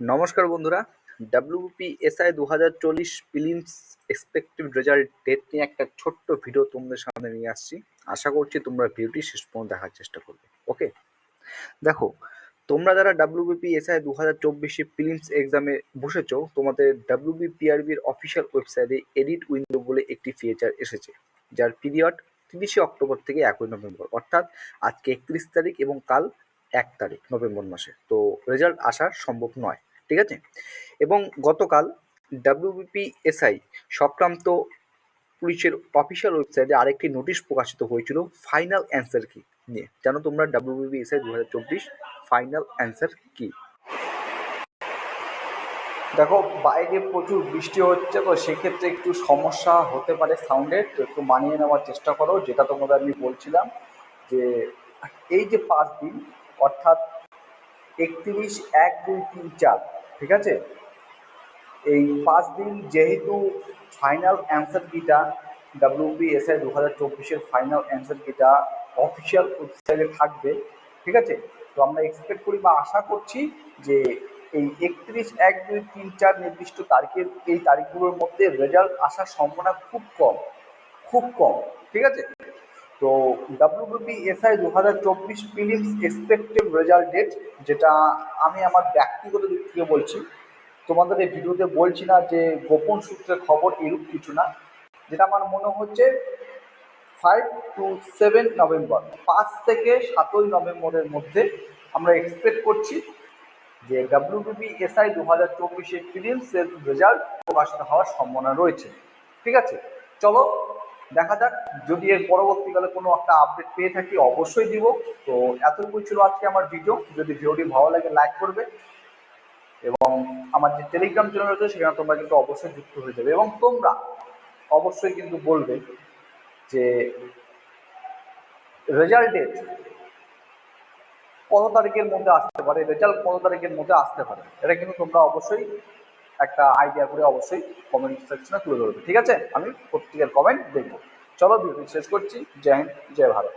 নমস্কার বন্ধুরা WP SI দু হাজার চল্লিশ ফিলিমস এক্সপেক্টিভ রেজাল্ট ডেট নিয়ে একটা ছোট্ট ভিডিও তোমাদের সামনে নিয়ে আসছি। আশা করছি তোমরা ভিডিওটি শেষ পর্যন্ত দেখার চেষ্টা করবে। ওকে দেখো, তোমরা যারা ডাব্লিউবিপি এসআই দু হাজার চব্বিশে ফিলিমস এক্সামে বসেছো, তোমাদের ডাব্লিউবিপিআরবির অফিসিয়াল ওয়েবসাইটে এডিট উইন্ডো বলে একটি ফিচার এসেছে, যার পিরিয়ড তিরিশে অক্টোবর থেকে একই নভেম্বর, অর্থাৎ আজকে একত্রিশ তারিখ এবং কাল এক তারিখ নভেম্বর মাসে। তো রেজাল্ট আসা সম্ভব নয়। ঠিক আছে? এবং গতকাল ডাব্লিউবিপি এসআই সংক্রান্ত পুলিশের অফিসিয়াল ওয়েবসাইটে আরেকটি নোটিশ প্রকাশিত হয়েছিল ফাইনাল অ্যান্সার কি নিয়ে। জানো তোমরা ডাব্লিউবিপি এসআই দু হাজার চব্বিশ ফাইনাল অ্যান্সার কি? দেখো, বাইরে প্রচুর বৃষ্টি হচ্ছে, তো সেক্ষেত্রে একটু সমস্যা হতে পারে সাউন্ডের, তো একটু মানিয়ে নেওয়ার চেষ্টা করো, যেটা তোমাদের আমি বলছিলাম যে এই যে পাঁচ দিন, অর্থাৎ একত্রিশ এক দুই তিন চার ঠিক আছে? এই পাঁচ দিন যেহেতু ফাইনাল অ্যান্সার কিটা ডাব্লিউপি এসআই দু হাজার চব্বিশের ফাইনাল অ্যান্সার কিটা অফিসিয়াল ওয়েবসাইটে থাকবে, ঠিক আছে? তো আমরা এক্সপেক্ট করি বা আশা করছি যে এই একত্রিশ এক দুই তিন চার নির্দিষ্ট তারিখের, এই তারিখগুলোর মধ্যে রেজাল্ট আসার সম্ভাবনা খুব কম খুব কম, ঠিক আছে? তো ডাব্লিউবিপি এসআই দু হাজার চব্বিশ ফিলিমস এক্সপেক্টেড রেজাল্ট ডেট যেটা আমি আমার ব্যক্তিগত দিক থেকে বলছি। তোমাদের এই ভিডিওতে বলছি না যে গোপন সূত্রের খবর এরূপ কিছু না। যেটা আমার মনে হচ্ছে ফাইভ টু সেভেন নভেম্বর পাঁচ থেকে সাতই নভেম্বরের মধ্যে আমরা এক্সপেক্ট করছি যে ডাব্লিউবিপি এসআই দু হাজার চব্বিশে ফিলিমসের রেজাল্ট প্রকাশিত হওয়ার সম্ভাবনা রয়েছে। ঠিক আছে? চলো দেখা যাক, যদি এর পরবর্তীকালে কোনো একটা আপডেট পেয়ে থাকি, অবশ্যই দিব। তো এতটুকুই ছিল আজকে আমার ভিডিও যদি ভিডিওটি ভালো লাগে লাইক করবে। এবং আমার যে টেলিগ্রাম চ্যানেল রয়েছে, সেখানে তোমরা কিন্তু অবশ্যই যুক্ত হয়ে যাবে। এবং তোমরা অবশ্যই কিন্তু বলবে যে রেজাল্ট ডেট কত তারিখের মধ্যে আসতে পারে রেজাল্ট কত তারিখের মধ্যে আসতে পারে, এটা কিন্তু তোমরা অবশ্যই একটা আইডিয়া করে অবশ্যই কমেন্ট সেকশনে তুলে ধরবে। ঠিক আছে? আমি প্রত্যেকের কমেন্ট দেখব। চলো ভিডিও শেষ করছি। জয় হিন্দ, জয় ভারত।